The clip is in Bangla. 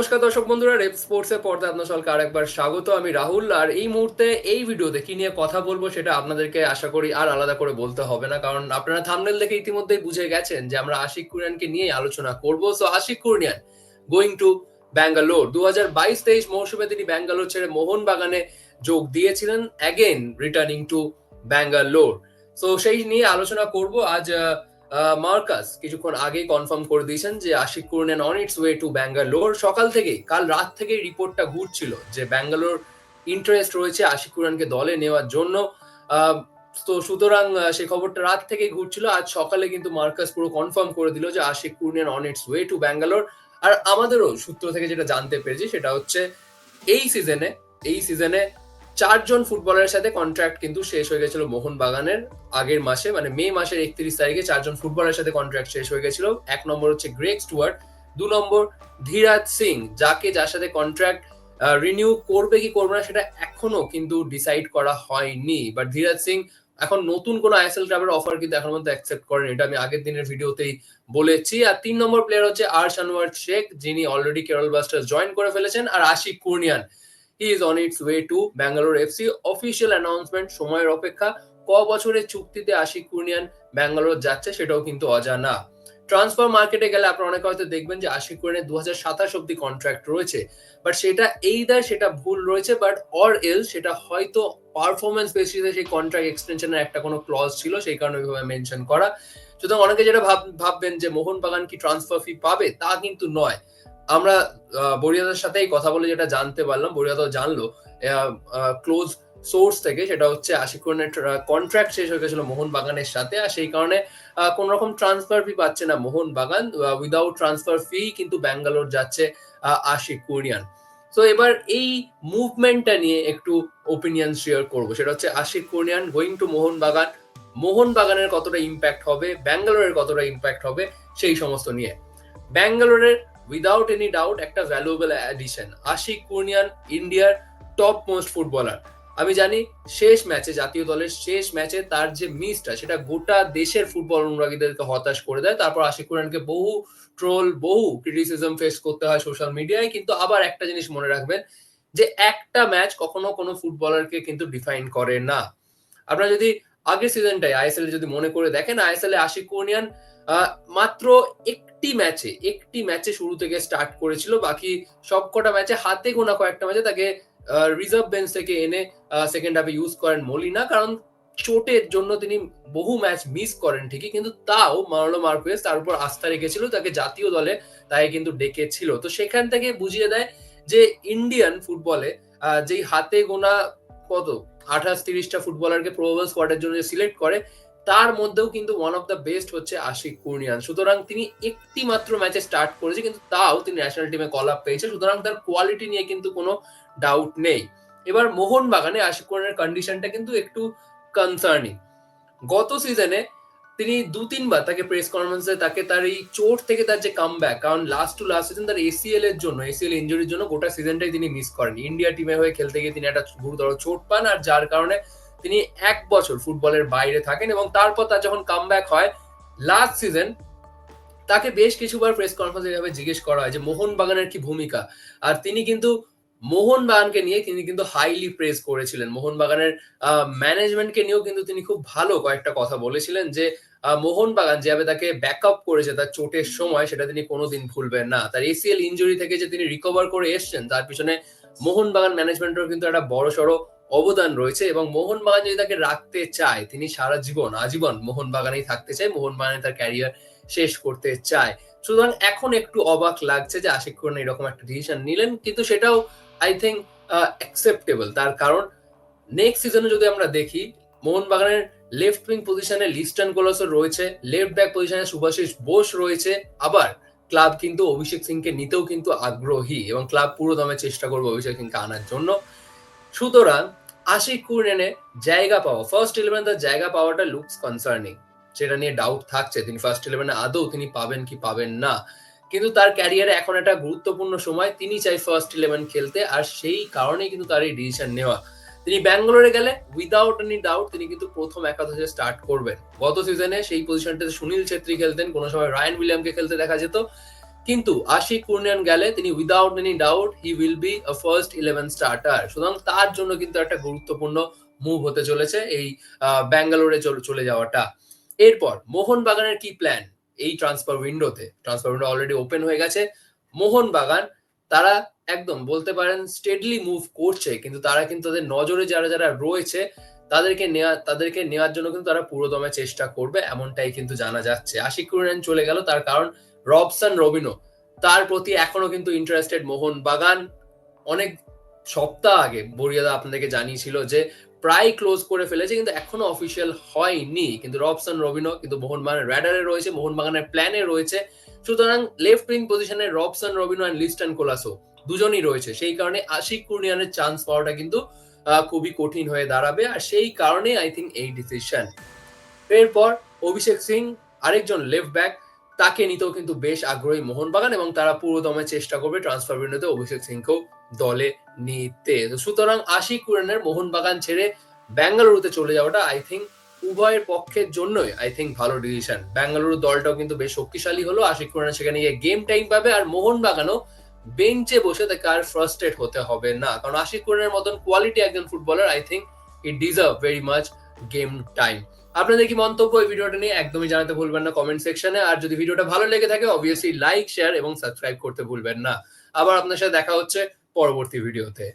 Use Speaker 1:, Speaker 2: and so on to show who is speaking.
Speaker 1: নমস্কার দর্শক বন্ধুরা, রেপ স্পোর্টস এর পর্দায় আপনার সকলকে আরেকবার স্বাগত। আমি রাহুল, আর এই মুহূর্তে এই ভিডিওতে কি নিয়ে কথা বলব সেটা আপনাদেরকে আশা করি আর আলাদা করে বলতে হবে না, কারণ আপনারা থামনেল দেখে ইতিমধ্যেই বুঝে গেছেন যে আমরা আশিক কুরিয়ানকে নিয়ে আলোচনা করব। So Ashique Kuruniyan going to Bangalore দু হাজার বাইশ তেইশ মৌসুমে তিনি ব্যাঙ্গালোর ছেড়ে মোহনবাগানে যোগ দিয়েছিলেন again returning to Bangalore so সেই নিয়ে আলোচনা করব। আজ মার্কাস কিছুক্ষণ আগেই কনফার্ম করে দিয়েছেন যে Ashique Kuruniyan on its way to Bangalore সকাল থেকেই, কাল রাত থেকেই রিপোর্টটা ঘুরছিল যে ব্যাঙ্গালোর ইন্টারেস্ট রয়েছে আশিক কুরনকে দলে নেওয়ার জন্য। তো সুতরাং সেই খবরটা রাত থেকেই ঘুরছিল। আজ সকালে কিন্তু মার্কাস পুরো কনফার্ম করে দিল যে Ashique Kuruniyan on its way to Bangalore আর আমাদেরও সূত্র থেকে যেটা জানতে পেরেছি, সেটা হচ্ছে এই সিজনে এই সিজনে চারজন ফুটবলারের সাথে কন্ট্রাক্ট কিন্তু শেষ হয়ে গেছিল মোহন বাগানের আগের মাসে মানে মে মাসের একত্রিশ তারিখে চারজন ফুটবলারের সাথে কন্ট্রাক্ট শেষ হয়ে গেছিল। এক নম্বর হচ্ছে গ্রেক স্টুয়ার্ট দু নম্বর ধীরাজ সিং, যাকে যার সাথে কন্ট্রাক্ট রিনিউ করবে কি করবে না সেটা এখনও কিন্তু ডিসাইড করা হয়নি। বাট ধীরাজ সিং এখন নতুন কোনো আইএসএল ক্লাবের অফার কিন্তু এখন পর্যন্ত অ্যাকসেপ্ট করেন। এটা আমি আগের দিনের ভিডিওতেই বলেছি। আর তিন নম্বর প্লেয়ার হচ্ছে আর শানওয়ার শেখ, যিনি অলরেডি কেরল ব্লাস্টার্স জয়েন করে ফেলেছেন, আর Ashique Kuruniyan he is on its way to Bangalore FC official announcement সময়ের অপেক্ষা, ক বছরের চুক্তিতে আশিক কুর্নিয়ান ব্যাঙ্গালোর যাচ্ছে সেটাও কিন্তু অজানা। ট্রান্সফার মার্কেটে গেলে আপনারা অনেকে হয়তো দেখবেন যে আশিক কুর্নিয়ানের দু হাজার সাতাশ অব্দি কন্ট্রাক্ট রয়েছে। বাট সেটা এইদার সেটা ভুল রয়েছে বাট অর এল সেটা হয়তো পারফরমেন্স বেসিসে সেই কন্ট্রাক্ট এক্সটেনশনের একটা কোনো ক্লজ ছিল, সেই কারণে ওইভাবে মেনশন করা। সুতরাং অনেকে যেটা ভাব, ভাববেন যে মোহনবাগান কি ট্রান্সফার ফি পাবে, তা কিন্তু নয়। আমরা বরিয়াদার সাথেই কথা বলে যেটা জানতে পারলাম বরিয়াদাও জানলো ক্লোজ সোর্স থেকে সেটা হচ্ছে আশিক কন্ট্রাক্ট শেষ হয়ে গেছিল মোহনবাগানের সাথে, আর সেই কারণে কোন রকম ট্রান্সফার ফি পাচ্ছে না মোহনবাগান উইদাউট ট্রান্সফার ফি কিন্তু ব্যাঙ্গালোর যাচ্ছে আশিক কুরিয়ান তো এবার এই মুভমেন্টটা নিয়ে একটু ওপিনিয়ন শেয়ার করব। সেটা হচ্ছে আশিক কুরিয়ান গোয়িং টু মোহনবাগান, মোহনবাগানের কতটা ইম্প্যাক্ট হবে, ব্যাঙ্গালোরের কতটা ইম্প্যাক্ট হবে, সেই সমস্ত নিয়ে। ব্যাঙ্গালোরের উইদাউট এনি ডাউট একটা ভ্যালুয়েবল অ্যাডিশন আশিক কুর্নিয়ান ইন্ডিয়ার টপ মোস্ট ফুটবলার আমি জানি, শেষ ম্যাচে জাতীয় দলের শেষ ম্যাচে তার যে মিসটা সেটা গোটা দেশের ফুটবল অনুরাগীদেরকে হতাশ করে দেয়। তারপর আশিক কুরিয়ানকে বহু ট্রোল বহু ক্রিটিসিজম ফেস করতে হয় সোশ্যাল মিডিয়ায় কিন্তু আবার একটা জিনিস মনে রাখবেন, যে একটা ম্যাচ কখনো কোনো ফুটবলারকে কিন্তু ডিফাইন করে না। আপনারা যদি আগের সিজনটাই আইএসএল যদি মনে করে দেখেন আইএসএল এ আশিক কুর্নিয়ান মাত্র একটি ম্যাচে একটি ম্যাচে শুরু থেকে স্টার্ট করেছিল। বাকি সবকটা ম্যাচে হাতে গোনা কয়েকটা ম্যাচে তাকে রিজার্ভ বেঞ্চ থেকে এনে সেকেন্ড হাফে ইউজ করেন মলিনা। কারণ চোটের জন্য তিনি বহু ম্যাচ মিস করেন ঠিকই, কিন্তু তাও মারলো মার্কুয়েস তার উপর আস্থা রেখেছিল, তাকে জাতীয় দলে তাই কিন্তু ডেকেছিল। তো সেখান থেকে বুঝিয়ে দেয় যে ইন্ডিয়ান ফুটবলে যেই হাতে গোনা কত? আঠাশ, তিরিশটা ফুটবলারকে প্রোভাল স্কোয়াডের জন্য সিলেক্ট করে তার মধ্যেও কিন্তু ওয়ান অফ দ্য বেস্ট হচ্ছে আশিক কুর্নিয়ান সুতরাং তিনি একটি মাত্র ম্যাচে স্টার্ট করেছে, কিন্তু তাও তিনি ন্যাশনাল টিমে কল আপ পেয়েছে। সুতরাং তার কোয়ালিটি নিয়ে কিন্তু কোনো ডাউট নেই। এবার মোহন বাগানে আশিক কুর্নিয়ানের কন্ডিশনটা কিন্তু একটু কনসার্নিং গত সিজনে তিনি দু তিনবার তাকে প্রেস কনফারেন্সে তাকে তার এই চোট থেকে তার যে কাম ব্যাক কারণ লাস্ট টু লাস্ট সিজন তার এসিএল এর জন্য এসিএল ইঞ্জুরির জন্য গোটা সিজনটাই তিনি মিস করেন ইন্ডিয়া টিমে হয়ে খেলতে গিয়ে তিনি একটা গুরুতর চোট পান, আর যার কারণে তিনি এক বছর ফুটবলের বাইরে থাকেন এবং তারপর তার যখন কাম হয় লাস্ট সিজন তাকে বেশ কিছুবার প্রেস কনফারেন্সে এভাবে জিজ্ঞেস করা হয় যে মোহন বাগানের কি ভূমিকা? আর তিনি কিন্তু মোহন বাগানকে নিয়ে তিনি কিন্তু হাইলি প্রেস করেছিলেন। মোহন বাগানের ম্যানেজমেন্টকে নিয়েও কিন্তু তিনি খুব ভালো কয়েকটা কথা বলেছিলেন যে মোহনবাগান যেভাবে তাকে ব্যাকআপ করেছে তার চোটের সময়, সেটা তিনি কোনোদিন ভুলবেন না। তার এসিএল ইঞ্জুরি থেকে যে তিনি রিকভার করে এসছেন, তার পিছনে মোহনবাগান ম্যানেজমেন্টের কিন্তু একটা বড় সড়ো অবদান রয়েছে এবং মোহনবাগান যদি তাকে রাখতে চায়, তিনি সারা জীবন, আজীবন মোহনবাগানেই থাকতে চায়, মোহনবাগানে তার ক্যারিয়ার শেষ করতে চায়। সুতরাং এখন একটু অবাক লাগছে যে আশিক কুরন এরকম একটা ডিসিশন নিলেন, কিন্তু সেটাও আই থিঙ্ক অ্যাকসেপ্টেবল তার কারণ নেক্সট সিজনে যদি আমরা দেখি, মোহনবাগানের লেফট উইং পজিশনে লিস্টন কোলসর রয়েছে লেফট ব্যাক পজিশনে সুভাশিস বোস রয়েছে, আবার ক্লাব কিন্তু অভিষেক সিংকে নিতেও কিন্তু আগ্রহী এবং ক্লাব পুরো দমে চেষ্টা করবে অভিষেক সিংকে আনার জন্য। সুতরাং আশিক কুরনেনে জায়গা পাওয়া ফার্স্ট ইলেভেন তার জায়গা পাওয়াটা লুকস কনসার্নিং সেটা নিয়ে ডাউট থাকছে। তিনি ফার্স্ট ইলেভেনে আদৌ তিনি পাবেন কি পাবেন না। কিন্তু তার ক্যারিয়ারে এখন একটা গুরুত্বপূর্ণ সময়, তিনি চাই ফার্স্ট ইলেভেন খেলতে, আর সেই কারণেই কিন্তু তার এই ডিসিশন নেওয়া। তিনি ব্যাঙ্গালোরে গেলে উইদাউট এনি ডাউট তিনি কিন্তু প্রথম একাদশে স্টার্ট করবেন। গত সিজনে সেই পজিশনটাতে সুনীল ছেত্রী খেলতেন, কোনো সময় রায়ন উইলিয়ামকে খেলতে দেখা যেত। কিন্তু আশিক কুর্নিয়ান গেলে তিনি without any doubt he will be first eleven starter সুতরাং তার জন্য কিন্তু একটা গুরুত্বপূর্ণ মুভ হতে চলেছে এই ব্যাঙ্গালোরে চলে যাওয়াটা। এরপর মোহনবাগানের কি প্ল্যান এই ট্রান্সফার উইন্ডোতে ট্রান্সফার উইন্ডো অলরেডি ওপেন হয়ে গেছে। মোহনবাগান, তারা একদম বলতে পারেন স্টেডলি মুভ করছে, কিন্তু তারা কিন্তু তাদের নজরে যারা যারা রয়েছে, তাদেরকে নেওয়া তাদেরকে নেওয়ার জন্য কিন্তু তারা পুরোদমে চেষ্টা করবে, এমনটাই কিন্তু জানা যাচ্ছে। আশিক চলে গেল, তার কারণ রবসন রবিনো, তার প্রতি এখনও কিন্তু ইন্টারেস্টেড মোহন বাগান। অনেক সপ্তাহ আগে বরিয়াদা আপনাদেরকে জানিয়েছিল যে, প্রায় ক্লোজ করে ফেলেছে, কিন্তু এখনও অফিসিয়াল হয়নি। কিন্তু রবসন রবিনো কিন্তু মোহনবাগানের র্যাডারে রয়েছে মোহনবাগানের প্ল্যানে রয়েছে। সুতরাং লেফট উইং পজিশনে Robson Robinho and Liston Colaco দুজনই রয়েছে। সেই কারণে আশিক কুর্নিয়ানের চান্স পাওয়াটা কিন্তু খুবই কঠিন হয়ে দাঁড়াবে। আর সেই কারণে আই থিঙ্ক এই ডিসিশন এরপর অভিষেক সিং, আরেকজন লেফট ব্যাক তাকে নিতেও কিন্তু বেশ আগ্রহী মোহনবাগান এবং তারা পুরোদমে চেষ্টা করবে ট্রান্সফার উইন্ডোতে অভিষেক সিংকেও দলে নিতে। সুতরাং আশিক কুরানের মোহনবাগান ছেড়ে ব্যাঙ্গালুরুতে চলে যাওয়াটা আই থিঙ্ক উভয়ের পক্ষের জন্যই আই থিঙ্ক ভালো ডিসিশন ব্যাঙ্গালুরু দলটাও কিন্তু বেশ শক্তিশালী হলো। আশিক কুরান সেখানে গিয়ে গেম টাইম পাবে আর মোহনবাগানও বেঞ্চে বসে তাকে আর ফ্রাস্ট্রেট হতে হবে না। কারণ আশিক কুরানের মতন কোয়ালিটি একজন footballer I think it deserve very much game time আপনাদের কি মন্তব্য এই ভিডিওটা নিয়ে একদমই জানাতে ভুলবেন না কমেন্ট সেকশনে আর যদি ভিডিওটা ভালো লেগে থাকে অবভিয়াসলি লাইক শেয়ার এবং সাবস্ক্রাইব করতে ভুলবেন না। আবার আপনার সাথে দেখা হচ্ছে পরবর্তী ভিডিওতে